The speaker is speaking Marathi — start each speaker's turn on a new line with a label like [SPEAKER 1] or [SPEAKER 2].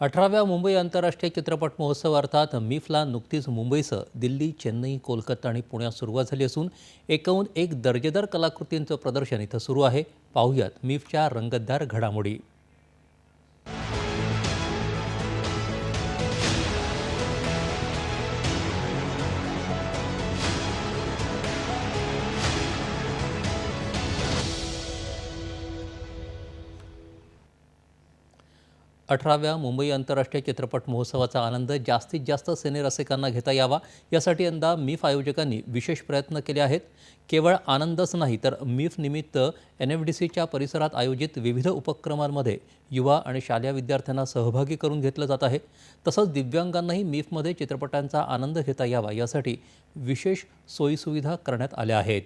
[SPEAKER 1] अठराव्या मुंबई आंतरराष्ट्रीय चित्रपट महोत्सव अर्थात मिफला नुकतीच मुंबईसह दिल्ली चेन्नई कोलकाता आणि पुण्यात सुरुवात झाली असून एकाहून एक दर्जेदार कलाकृतींचं प्रदर्शन इथं सुरू आहे. पाहुयात मिफच्या रंगतदार घडामोडी. अठराव्या मुंबई आंतरराष्ट्रीय चित्रपट महोत्सवाचा आनंद जास्तीत जास्त सिनेरसिकांना घेता यावा यासाठी यंदा मिफ आयोजकांनी विशेष प्रयत्न केले आहेत. केवळ आनंदच नाही तर मिफ निमित्त एन एफ डी सीच्या परिसरात आयोजित विविध उपक्रमांमध्ये युवा आणि शालेय विद्यार्थ्यांना सहभागी करून घेतलं जात आहे. तसंच दिव्यांगांनाही मिफमध्ये चित्रपटांचा आनंद घेता यावा यासाठी विशेष सोयीसुविधा करण्यात आल्या आहेत.